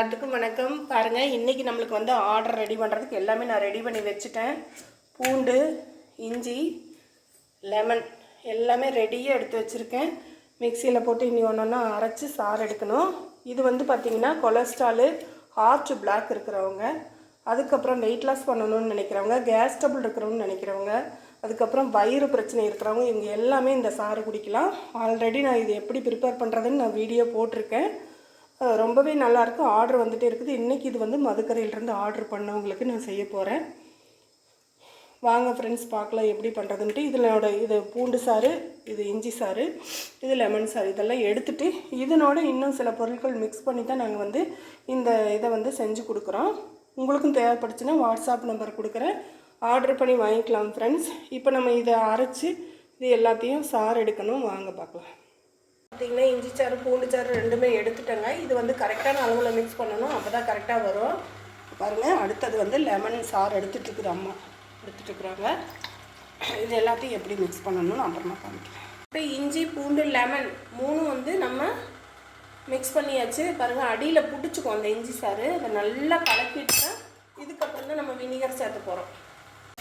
எல்லாத்துக்கும் வணக்கம். பாருங்கள் இன்றைக்கி நம்மளுக்கு வந்து ஆர்டர் ரெடி பண்ணுறதுக்கு எல்லாமே நான் ரெடி பண்ணி வச்சுட்டேன். பூண்டு இஞ்சி லெமன் எல்லாமே ரெடியாக எடுத்து வச்சுருக்கேன். மிக்சியில் போட்டு இனி ஒன்று ஒன்றா அரைச்சி சாறு எடுக்கணும். இது வந்து பார்த்திங்கன்னா கொலஸ்ட்ராலு ஹார்ட் பிளாக் இருக்கிறவங்க அதுக்கப்புறம் வெயிட் லாஸ் பண்ணணும்னு நினைக்கிறவங்க கேஸ் டபுள் இருக்கிறவங்க நினைக்கிறவங்க அதுக்கப்புறம் வயிறு பிரச்சனை இருக்கிறவங்க இவங்க எல்லாமே இந்த சாறு குடிக்கலாம். ஆல்ரெடி நான் இது எப்படி ப்ரிப்பேர் பண்ணுறதுன்னு நான் வீடியோ போட்டிருக்கேன். ரொம்பவே நல்லாயிருக்கு. ஆர்டர் வந்துகிட்டே இருக்குது. இன்றைக்கி இது வந்து மதுக்கரையிலேருந்து ஆர்டர் பண்ணவங்களுக்கு நான் செய்ய போகிறேன் வாங்க ஃப்ரெண்ட்ஸ் பார்க்கலாம் எப்படி பண்ணுறதுன்ட்டு இதனோட இது பூண்டு சாறு இது இஞ்சி சாறு இது லெமன் சாறு இதெல்லாம் எடுத்துகிட்டு இதனோட இன்னும் சில பொருட்கள் மிக்ஸ் பண்ணி தான் நாங்கள் வந்து இந்த இதை வந்து செஞ்சு கொடுக்குறோம். உங்களுக்கும் தேவைப்படுச்சுன்னா வாட்ஸ்அப் நம்பர் கொடுக்குறேன். ஆர்டர் பண்ணி வாங்கிக்கலாம் ஃப்ரெண்ட்ஸ் இப்போ நம்ம இதை அரைச்சி இது எல்லாத்தையும் சாறு எடுக்கணும். வாங்க பார்க்கலாம். பார்த்தீங்கன்னா இஞ்சி சாறு பூண்டு சாறு ரெண்டுமே எடுத்துட்டேங்க. இது வந்து கரெக்டான அளவில் மிக்ஸ் பண்ணணும். அப்போ தான் கரெக்டாக வரும். பாருங்கள் அடுத்தது வந்து லெமன் சாறு எடுத்துட்டுக்குது அம்மா. எடுத்துகிட்ருக்குறாங்க இருக்கிறாங்க. இது எல்லாத்தையும் எப்படி மிக்ஸ் பண்ணணும்னு அப்புறமா காமிக்கிறேன். இப்போ இஞ்சி பூண்டு லெமன் மூணும் வந்து நம்ம மிக்ஸ் பண்ணியாச்சு. பாருங்கள் அடியில் பிடிச்சிக்கும் அந்த இஞ்சி சாறு. அதை நல்லா கலக்கிட்டு இதுக்கப்புறம் தான் நம்ம வினிகர் சேர்த்து போகிறோம்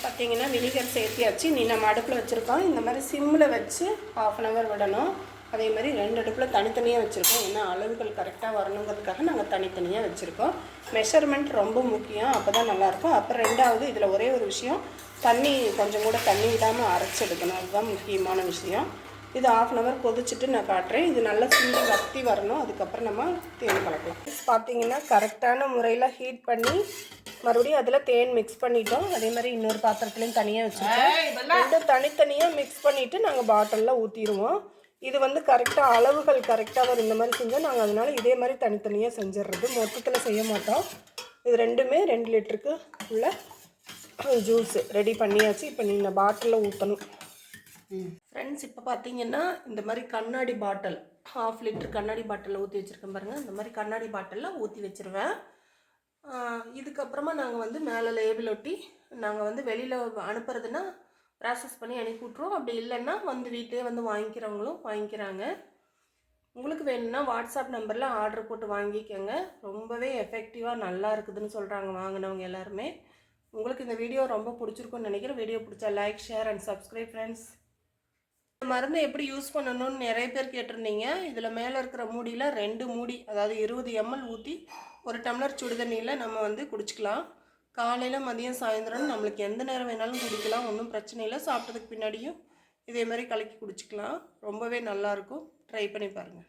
பார்த்தீங்கன்னா வினிகர் சேர்த்தியாச்சு. நீ நம்ம அடுப்பில் வச்சுருக்கோம். இந்த மாதிரி சிம்மில் வச்சு ஆஃப் அன் ஹவர் விடணும். அதே மாதிரி ரெண்டு அடுப்பில் தனித்தனியாக வச்சுருக்கோம். ஏன்னா அளவுகள் கரெக்டாக வரணுங்கிறதுக்காக நாங்கள் தனித்தனியாக வச்சுருக்கோம். மெஷர்மெண்ட் ரொம்ப முக்கியம். அப்போ தான் நல்லாயிருக்கும் அப்புறம் ரெண்டாவது இதில் ஒரே ஒரு விஷயம் தண்ணி கொஞ்சம் கூட தண்ணி விடாமல் அரைச்சி எடுக்கணும் அதுதான் முக்கியமான விஷயம். இது ஆஃப் அன் ஹவர் கொதிச்சுட்டு நான் காட்டுறேன். இது நல்லா சிந்தி வத்தி வரணும். அதுக்கப்புறம் நம்ம தேன் கலக்கலாம். பார்த்தீங்கன்னா கரெக்டான முறையில் ஹீட் பண்ணி மறுபடியும் அதில் தேன் மிக்ஸ் பண்ணிட்டோம். அதே மாதிரி இன்னொரு பாத்திரத்துலையும் தனியாக வச்சுருக்கோம். ரெண்டும் தனித்தனியாக மிக்ஸ் பண்ணிவிட்டு நாங்கள் பாட்டிலில் ஊற்றிடுவோம் இது வந்து கரெக்டாக அளவுகள் கரெக்டாக வரும். இந்த மாதிரி செஞ்சால் நாங்கள் அதனால் இதே மாதிரி தனித்தனியாக செஞ்சிடுறது மொத்தத்தில் செய்ய மாட்டோம். இது ரெண்டுமே ரெண்டு லிட்டருக்கு உள்ள ஜூஸ் ரெடி பண்ணியாச்சு. இப்போ நீங்கள் பாட்டிலில் ஊற்றணும் ஃப்ரெண்ட்ஸ் இப்போ பார்த்தீங்கன்னா இந்த மாதிரி கண்ணாடி பாட்டில் ஹாஃப் லிட்டர் கண்ணாடி பாட்டிலில் ஊற்றி வச்சுருக்கேன் பாருங்கள் இந்த மாதிரி கண்ணாடி பாட்டிலில் ஊற்றி வச்சுருவேன். இதுக்கப்புறமா நாங்கள் வந்து மேலே லேபிள் ஒட்டி நாங்கள் வந்து வெளியில் அனுப்புறதுன்னா ப்ராசஸ் பண்ணி அனுப்பி விட்ருவோம் அப்படி இல்லைன்னா வந்து வீட்டிலே வந்து வாங்கிக்கிறவங்களும் வாங்கிக்கிறாங்க. உங்களுக்கு வேணும்னா வாட்ஸ்அப் நம்பரில் ஆர்டர் போட்டு வாங்கிக்கோங்க. ரொம்பவே எஃபெக்டிவாக நல்லா இருக்குதுன்னு சொல்கிறாங்க வாங்கினவங்க எல்லாருமே. உங்களுக்கு இந்த வீடியோ ரொம்ப பிடிச்சிருக்குன்னு நினைக்கிறேன். வீடியோ பிடிச்சா like share and subscribe friends இந்த மருந்தை எப்படி யூஸ் பண்ணணும்னு நிறைய பேர் கேட்டிருந்தீங்க. இதில் மேலே இருக்கிற மூடியில் ரெண்டு மூடி அதாவது இருபது எம்எல் ஊற்றி ஒரு டம்ளர் சுடுதண்ணியில் நம்ம வந்து குடிச்சிக்கலாம். காலையில் மதியம் சாயந்தரம் நம்மளுக்கு எந்த நேரம் வேணாலும் குடிக்கலாம் ஒன்றும் பிரச்சனை இல்லை. சாப்பிட்டதுக்கு பின்னாடியும் இதே மாதிரி கலக்கி குடிச்சிக்கலாம். ரொம்பவே நல்லாயிருக்கும் ட்ரை பண்ணி பாருங்கள்